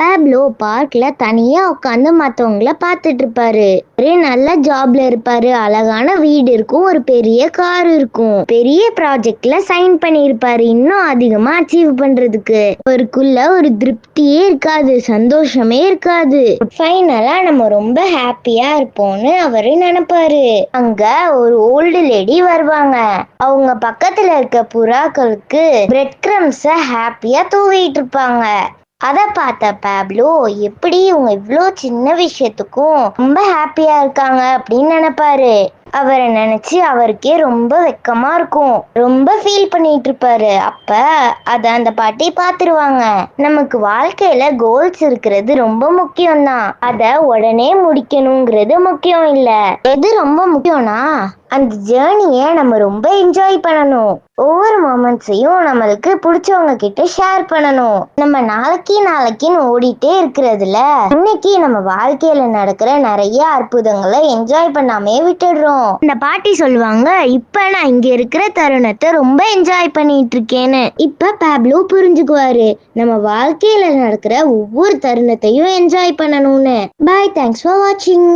Pablo பார்க்ல தனியா உட்காந்து மத்தவங்கள பார்த்துட்டு இருப்பாரு. ஒரே நல்ல ஜாப்ல இருப்பாரு. அழகான வீடு இருக்கும். ஒரு பெரிய கார் இருக்கும். பெரிய ப்ராஜெக்ட்ல சைன் பண்ணியிருப்பாரு. இன்னும் அதிகமா அச்சீவ் பண்றதுக்கு. அவருக்குள்ள ஒரு திருப்தியே இருக்காது. சந்தோஷமே இருக்காது. ஃபைனலா நம்ம ரொம்ப ஹாப்பியா இருப்போம்னு அவரு நினைப்பாரு. அங்க ஒரு ஓல்டு லேடி வருவாங்க. அவங்க பக்கத்துல இருக்க புறாக்களுக்கு பிரெட் கிரம்ஸ ஹாப்பியா தூவிட்டு இருப்பாங்க. அதை பார்த்த பேப்லோ எப்படி இவங்க இவ்வளோ சின்ன விஷயத்துக்கும் ரொம்ப ஹாப்பியா இருக்காங்க? அப்படின்னு நினைப்பாரு. அவரை நினைச்சு அவருக்கே ரொம்ப வெக்கமா இருக்கும். ரொம்ப ஃபீல் பண்ணிட்டு இருப்பாரு அப்ப அத அந்த பாட்டி பாத்துருவாங்க. நமக்கு வாழ்க்கையில கோல்ஸ் இருக்கிறது ரொம்ப முக்கியம்தான். அத உடனே முடிக்கணுங்கிறது முக்கியம் இல்ல. எது ரொம்ப முக்கியம்னா அந்த ஜேர்னியை நம்ம ரொம்ப என்ஜாய் பண்ணணும். ஒவ்வொரு மொமெண்ட்ஸையும் நம்மளுக்கு பிடிச்சவங்க கிட்ட ஷேர் பண்ணணும். நம்ம நாளைக்கு நாளைக்குன்னு ஓடிட்டே இருக்கிறதுல இன்னைக்கு நம்ம வாழ்க்கையில நடக்கிற நிறைய அற்புதங்களை என்ஜாய் பண்ணாமே விட்டுடுறோம். இந்த பாட்டி சொல்லுவாங்க இப்ப நான் இங்க இருக்கிற தருணத்தை ரொம்ப என்ஜாய் பண்ணிட்டு இருக்கேன்னு இப்ப பேப்லோ புரிஞ்சுக்குவாரு நம்ம வாழ்க்கையில நடக்கிற ஒவ்வொரு தருணத்தையும் என்ஜாய் பண்ணணும்னு. பாய் தேங்க்ஸ் ஃபார் வாட்சிங்